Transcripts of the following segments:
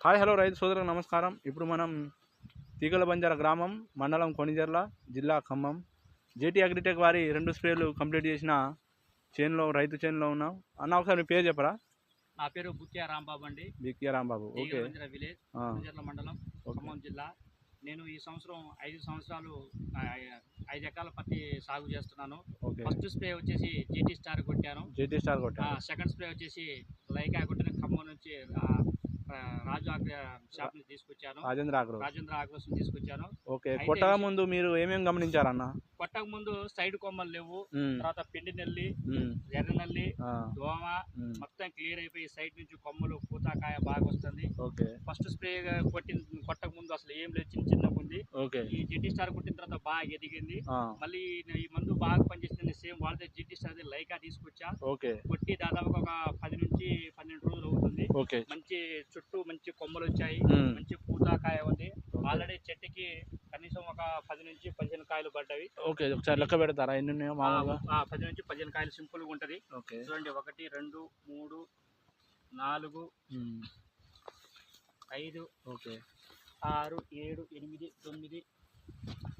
Hi hello రైతు సోదరులకు నమస్కారం. ఇప్పుడు మనం తీగల బంజార గ్రామం మండలం కొణిజర్ల జిల్లా ఖమ్మం. జేటీ అగ్రిటెక్ వారి రెండు స్ప్రేలు కంప్లీట్ చేసిన చేనులో రైతు చేనులో ఉన్నాం. అన్న ఒకసారి మీ పేరు చెప్పరా? నా పేరు బుత్యా రాంబాబు అండి. బిక్కియా రాంబాబు ఓకే. తీగలబంజర విలేజ్ ఆ, మండలం ఓకే. ఖమ్మం జిల్లా. నేను ఈ సంవత్సరం ఐదు సంవత్సరాలు ఆ, ఐదు ఎకరాల పత్తి సాగు చేస్తున్నాను. ఓకే. ఫస్ట్ స్ప్రే వచ్చేసి జీటీ స్టార్ కొట్టాను. జేటీ స్టార్ కొట్టా సెకండ్ స్ప్రే వచ్చేసి లైకా కొట్టిన ఖమ్మం నుంచి ఆ, ఆ, రాజు ఆగ్ర షాప్ తీసుకొచ్చాను రాజేంద్ర ఆగ్రో రాజేంద్ర ఆగ్రోస్ తీసుకొచ్చాను ఓకే ఈ- ముందు మీరు ఏమేమి గమనించారన్న? కొట్టక ముందు సైడ్ కొమ్మలు లేవు. తర్వాత పిండి నల్లి ఎర్ర నల్లి దోమ మొత్తం క్లియర్ అయిపోయి సైడ్ నుంచి కొమ్మలు పూతాకాయ బాగా వస్తుంది. ఫస్ట్ స్ప్రే కొట్టిన కొట్టక ముందు అసలు ఏం లేదు చిన్న చిన్నగా ఉంది ఓకే. ఈ జిటి స్టార్ కొట్టిన తర్వాత బాగా ఎదిగింది. మళ్ళీ ఈ మందు బాగా పనిచేస్తుంది సేమ్ వాడితే జిటి స్టార్ లైకా తీసుకొచ్చా. ఓకే. కొట్టి దాదాపుగా ఒక పది నుంచి పన్నెండు రోజులు అవుతుంది ఓకే మంచి చుట్టూ మంచి కొమ్మలు వచ్చాయి మంచి పూతాకాయ ఉంది. ఆల్రెడీ చెట్టుకి కనీసం ఒక పది నుంచి పదిహేను కాయలు పడ్డవి. ఓకే ఒకసారి లెక్క పెడతారా ఎన్ని ఉన్నాయో మామూలుగా? పది నుంచి పదిహేను కాయలు సింపుల్గా ఉంటది చూడండి ఒకటి రెండు మూడు నాలుగు ఐదు ఓకే. ఆరు ఏడు ఎనిమిది తొమ్మిది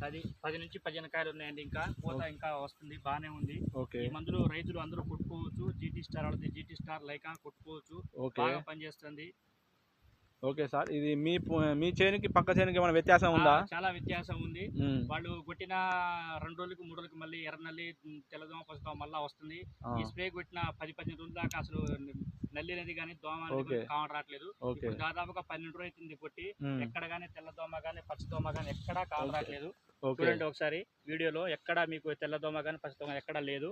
పది పది నుంచి పదిహేను కాయలు ఉన్నాయండి ఇంకా. పూత ఇంకా వస్తుంది బాగానే ఉంది. ఓకే. ఈ మందులు రైతులు అందరూ కొట్టుకోవచ్చు జీటీ స్టార్ వాళ్ళది జీటీ స్టార్ లైకా కొట్టుకోవచ్చు. బాగా పనిచేస్తుంది. Okay sir. ఇది మీ మీ చేనుకి పక్క చేనుకి ఏమైనా వ్యత్యాసం ఉందా? చాలా వ్యత్యాసం ఉంది. వాళ్ళు కొట్టిన రెండు రోజులకి మూడు రోజులకి మళ్ళీ ఎర్రనల్లి తెల్లదోమ పసుదోమ మళ్ళీ వస్తుంది. ఈ స్ప్రే కొట్టిన పది పదిహేను రోజుల దాకా అసలు నల్లి అనేది కానీ దోమ అనేది కావడం రావట్లేదు. దాదాపుగా పన్నెండు రోజులు అవుతుంది కొట్టి. ఎక్కడ కానీ తెల్లదోమ కానీ పచ్చదోమ కానీ ఎక్కడా కావడం. రావట్లేదు. చూడండి ఒకసారి వీడియోలో ఎక్కడ మీకు తెల్లదోమ కానీ పచ్చదోమ ఎక్కడ లేదు.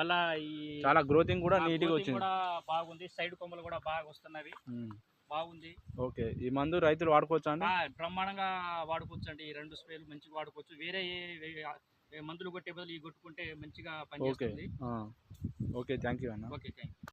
మళ్ళా ఈ చాలా గ్రోతింగ్ కూడా నీట్గా growthing వచ్చింది. కూడా బాగుంది. సైడ్ కొమ్మలు కూడా బాగా వస్తున్నవి. బాగుంది. ఓకే. ఈ మందు రైతులు వాడుకోవచ్చా అండి? బ్రహ్మాండంగా వాడుకోవచ్చు అండి ఈ రెండు స్ప్రేలు మంచిగా వాడుకోవచ్చు. వేరే మందులు కొట్టే బదులు ఈ కొట్టుకుంటే మంచిగా పనిచేస్తుంది. ఓకే. థ్యాంక్ యూ అన్న. Okay thank